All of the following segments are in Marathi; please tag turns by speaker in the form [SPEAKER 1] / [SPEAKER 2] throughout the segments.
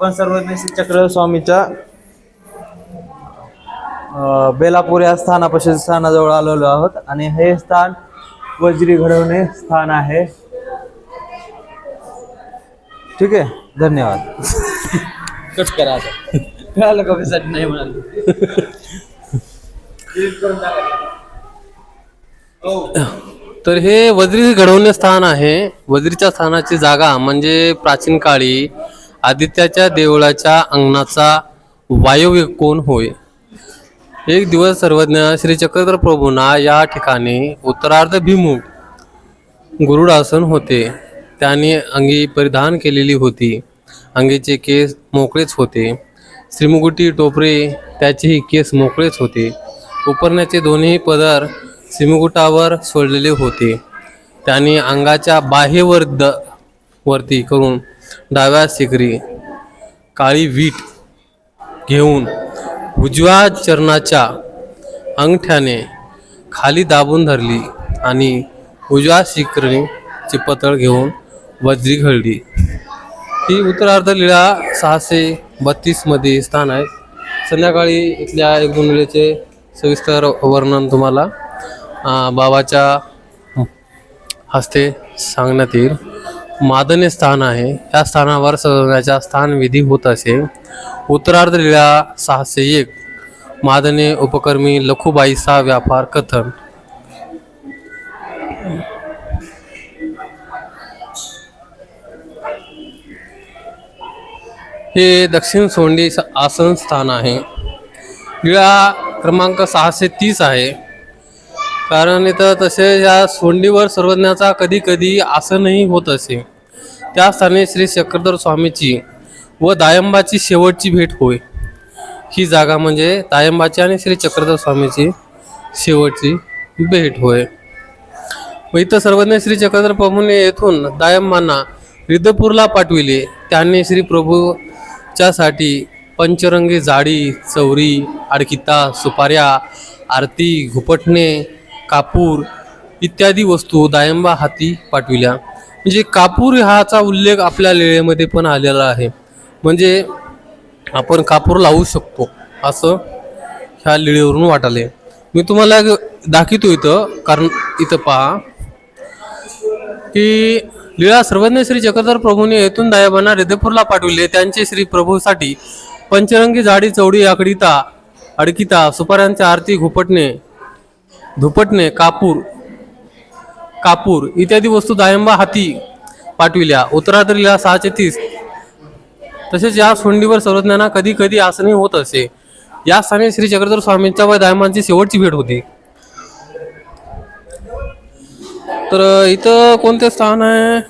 [SPEAKER 1] आपण सर्वज्ञ श्री चक्र स्वामीच्या बेलापूर या स्थानापाशी स्थानाजवळ आलेलो आहोत. आणि हे स्थान वज्री घडवणे स्थान आहे. ठीक आहे? धन्यवाद. कट करा आता. कळालं का कशासाठी नाही म्हणाल?
[SPEAKER 2] तर हे वज्री घडवणे स्थान आहे. वज्रीच्या स्थानाची जागा म्हणजे प्राचीन काळी आदित्याच्या देवळाच्या अंगणाचा वायव्य कोण होय? एक दिवस सर्वज्ञ श्री चक्रधर प्रभूंना या ठिकाणी उत्तरार्ध भिमुख गुरुडासन होते. त्यांनी अंगी परिधान केलेली होती. अंगीचे केस मोकळेच होते. श्रीमुकुटी टोपरे त्याचेही केस मोकळेच होते. उपरण्याचे दोन्ही पदर श्रीमुकुटावर सोडलेले होते. त्यांनी अंगाच्या बाहेवर द वरती करून डाव्या शिखरी काळी वीट घेऊन उजव्या चरणाच्या अंगठ्याने खाली दाबून धरली आणि उजव्या शिखरणीची पतळ घेऊन वज्री घडली ही उत्तरार्ध लीळा सहाशे बत्तीसमध्ये स्थान आहे. संध्याकाळी इथल्या एक दोन लीळेचे सविस्तर वर्णन तुम्हाला बाबाच्या हस्ते सांगण्यात येईल. मादने स्थान आहे. या स्थानावर सजवण्याच्या स्थानविधी होत असे. उत्तरार्ध लीळा सहाशे एक. मादने उपकर्मी लखुबाईचा व्यापार कथन. हे दक्षिण सोंडी स- आसन स्थान आहे. लिळा क्रमांक सहाशे तीस आहे. कारण इथं तसे या सोंडीवर सर्वज्ञाचा कधी कधी आसनही होत असे. त्या स्थानी श्री चक्रधर स्वामीची व दायंबाची शेवटची भेट होय. ही जागा म्हणजे दायंबाची आणि श्री चक्रधर स्वामीची शेवटची भेट होय. व इथं सर्वज्ञ श्री चक्रधर प्रभूने येथून दायंबांना रिद्धपूरला पाठविले. त्यांनी श्री प्रभूच्यासाठी पंचरंगी जाडी चौरी आडकिता सुपाऱ्या आरती घुपटणे कापूर इत्यादी वस्तू दायंबा हाती पाठविल्या. म्हणजे कापूर ह्याचा उल्लेख आपल्या लेळेमध्ये पण आलेला आहे. म्हणजे आपण कापूर लावू शकतो असं ह्या लिळेवरून वाटाले. मी तुम्हाला दाखवतो इथं कारण इथं पहा की लीळा सर्वज्ञ श्री चक्रधर प्रभूने येथून दायबांना हृदयपूरला पाठविले. त्यांचे श्री प्रभूसाठी पंचरंगी जाडी चौडी आकडीता अडकिता सुपाऱ्यांच्या आरती घुपटणे धुपटणे कापूर कापूर इत्यादी वस्तू दायंबा हाती पाठविल्या. उत्तराद्रीला सहाशे तीस. तसेच या सोंडीवर सर्वज्ञांना कधी कधी आसने होत असे. या स्थानी श्री चक्रधर स्वामींच्या व दायमांची शेवटची भेट होती. तर इथं कोणते स्थान आहे?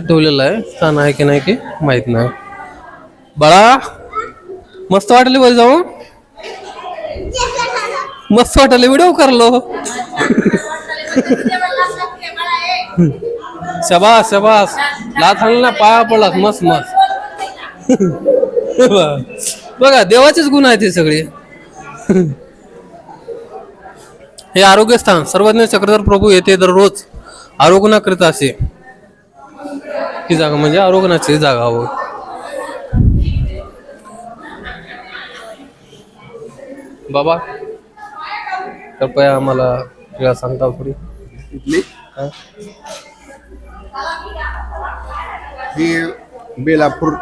[SPEAKER 2] ठेवलेलं आहे. स्थान आहे की नाही की माहीत नाही. बाळा मस्त वाटले वर जाऊन? मस्त वाटलं व्हिडिओ करलो शबास शबास. लाथ ना पाया पडलात मस्त मस्त. बघा देवाचेच गुण आहेत हे सगळे. हे आरोग्य स्थान सर्वज्ञ चक्रधर प्रभू येथे दररोज आरोग्य करीत असे. ही जागा म्हणजे आरोग्याची जागा हो. बाबा. कृपया आम्हाला वेळा सांगता थोडी
[SPEAKER 3] इथली
[SPEAKER 2] हा?
[SPEAKER 3] ही बेलापूर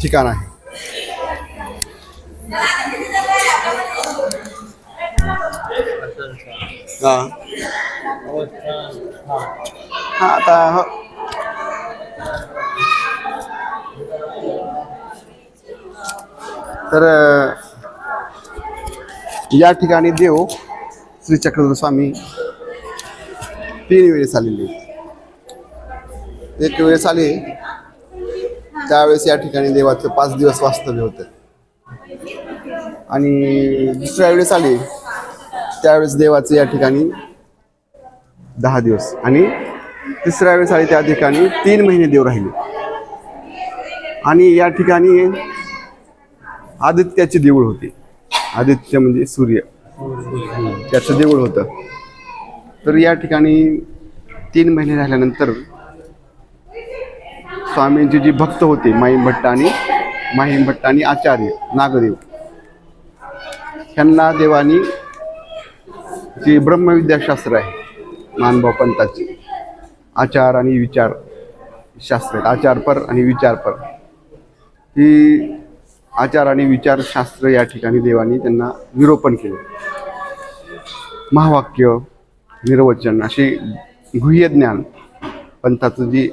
[SPEAKER 3] ठिकाण आहे हा हा आता हो. तर अ, या ठिकाणी देव श्री चक्रधर स्वामी तीन वेळेस आलेले. एक वेळेस आले त्यावेळेस या ठिकाणी देवाचं पाच दिवस वास्तव्य होतं. आणि दुसऱ्या वेळेस आले त्यावेळेस देवाचं या ठिकाणी दहा दिवस. आणि तिसऱ्या वेळेस आले त्या ठिकाणी तीन महिने देव राहिले. आणि या ठिकाणी आदित्याचे देऊळ होते. आदित्य म्हणजे सूर्य. त्याचं देऊळ होतं. तर या ठिकाणी तीन महिने झाल्यानंतर स्वामींचे जी भक्त होते माहीम भट्ट आणि माहीम आणि आचार्य नागदेव ह्यांना देवानी जे ब्रह्मविद्याशास्त्र आहे मानभाव पंथाचे आचार आणि विचार शास्त्र आचारपर आणि विचारपर ही आचार आणि विचारशास्त्र या ठिकाणी देवानी त्यांना निरोपण केलं. महावाक्य निर्वचन असे गुह्य ज्ञान पंथाचं जी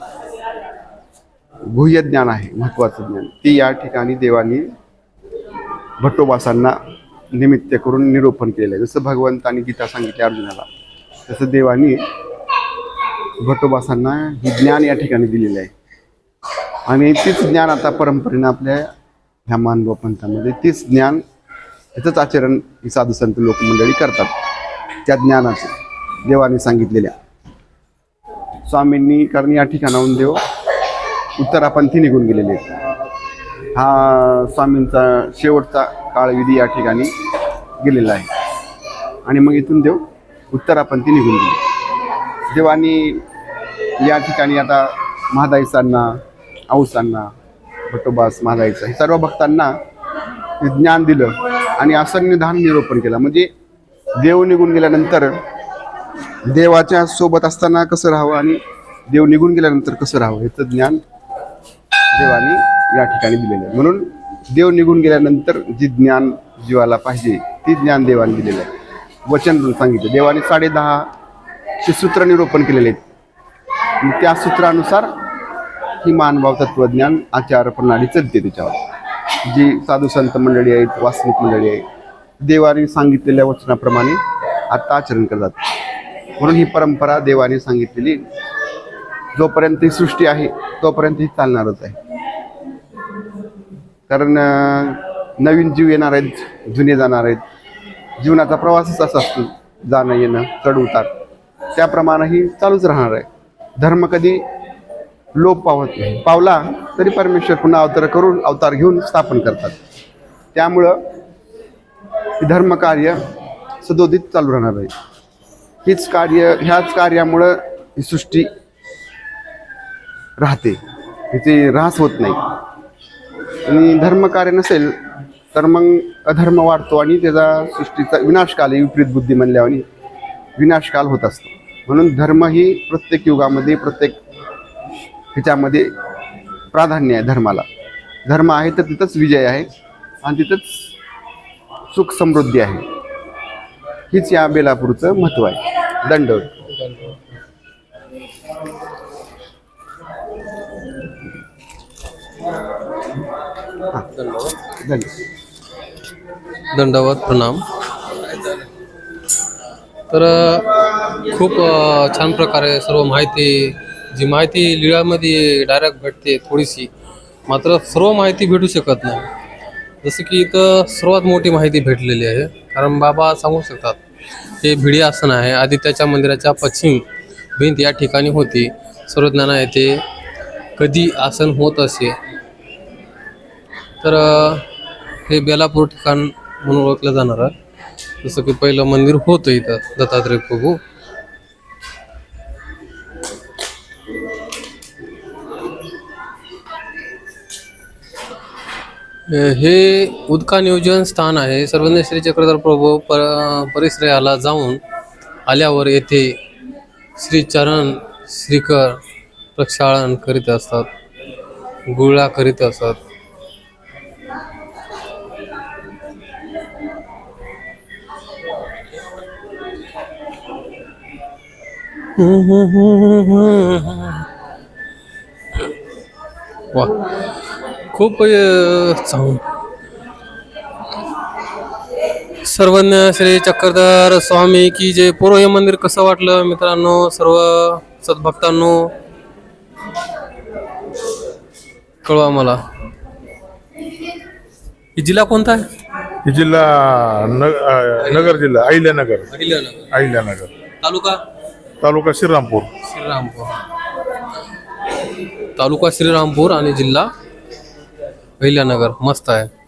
[SPEAKER 3] गुह्य ज्ञान आहे महत्त्वाचं ज्ञान ती या ठिकाणी देवानी भट्टोबासांना निमित्त करून निरूपण केलेलं आहे जसं भगवंतानी गीता सांगितली अर्जुनाला तसं देवानी भट्टोबासांना हे ज्ञान या ठिकाणी दिलेलं आहे. आणि तीच ज्ञान आता परंपरेनं आपल्या ह्या मानव पंथामध्ये तीच ज्ञान त्याचंच आचरण ही साधू संत लोकमंडळी करतात. त्या ज्ञानाचं देवाने सांगितलेल्या. स्वामींनी कारण या ठिकाणाहून देव उत्तरापंथी निघून गेलेले आहेत. हा स्वामींचा शेवटचा काळविधी या ठिकाणी गेलेला आहे. आणि मग इथून देव उत्तरापंथी निघून गेले. देवानी या ठिकाणी आता महादाईसांना औसांना भट्टोबास महादाईचा हे सर्व भक्तांना हे ज्ञान दिलं आणि असं निधान निरोपण केलं. म्हणजे देव निघून गेल्यानंतर देवाच्या सोबत असताना कसं राहावं आणि देव निघून गेल्यानंतर कसं राहावं याचं ज्ञान देवाने या ठिकाणी दिलेलं आहे. म्हणून देव निघून गेल्यानंतर जे ज्ञान जीवाला पाहिजे ती ज्ञान देवाने दिलेलं आहे. वचन सांगितलं. देवाने साडे दहाशे सूत्र निरोपण केलेले आहेत. त्या सूत्रानुसार ही मानभाव तत्वज्ञान आचार प्रणाली चलते त्याच्यावर. जी साधू संत मंडळी आहेत वास्तविक मंडळी आहेत देवाने सांगितलेल्या वचनाप्रमाणे आता आचरण करतात. म्हणून ही परंपरा देवाने सांगितलेली. जोपर्यंत ही सृष्टी आहे तोपर्यंत ही चालणारच आहे. कारण नवीन जीव येणार आहेत जुने जाणार आहेत. जीवनाचा प्रवासच असा असतो जाणं येणं चढ उतार त्याप्रमाणे ही चालूच राहणार आहे. धर्म कधी लोप पावत नाही. पावला तरी परमेश्वर पुन्हा अवतार करून अवतार घेऊन स्थापन करतात. त्यामुळं धर्म धर्मकार्य सदोदित चालू राहणार आहे. हीच कार्य ह्याच कार्यामुळं ही सृष्टी राहते. हिचे ऱ्हास होत नाही. आणि धर्मकार्य नसेल तर मग अधर्म वाढतो आणि त्याचा सृष्टीचा विनाशकाल आहे विपरीत बुद्धी म्हणल्याने विनाशकाल होत असतो. म्हणून धर्म ही प्रत्येक युगामध्ये प्रत्येक ह्याच्यामध्ये प्राधान्य आहे धर्माला. धर्म आहे तर तिथंच विजय आहे आणि तिथंच सुख समृद्धी आहे. हीच या बेलापूरचं महत्त्व आहे. दंड. दंड.
[SPEAKER 2] दंडवत प्रणाम. तर खूप छान प्रकारे सर्व माहिती जी माहिती लिळामध्ये डायरेक्ट भेटते थोडीशी. मात्र सर्व माहिती भेटू शकत नाही. जसं की इथं सर्वात मोठी माहिती भेटलेली आहे. कारण बाबा सांगू शकतात हे भिडी आसन आहे आदित्याच्या मंदिराच्या पश्चिम भिंत या ठिकाणी होती. सर्वज्ञाना येथे कधी आसन होत असे? तर हे बेलापूर ठिकाण म्हणून ओळखलं जाणार जसं की पहिलं मंदिर होतं इथं दत्तात्रय प्रभू. हे उदका नियोजन स्थान आहे. सर्वज्ञ श्री चक्रधर प्रभू पर परिसराला जाऊन आल्यावर येथे श्री चरण श्रीकर प्रक्षाळन करीत असतात गुळा करीत असतात. वा. खूप चांग सर्वज्ञ श्री चक्रधर स्वामी की जे पूर्व हे मंदिर कसं वाटलं मित्रांनो सर्व सद्भक्तांनो? कळवा मला. ही जिल्हा कोणता आहे?
[SPEAKER 4] ही जिल्हा नगर जिल्हा अहिल्यानगर. अहिल्यानगर.
[SPEAKER 2] तालुका?
[SPEAKER 4] तालुका श्रीरामपूर.
[SPEAKER 2] श्रीरामपूर. तालुका श्रीरामपूर आणि जिल्हा? अहिल्यानगर मस्त आहे.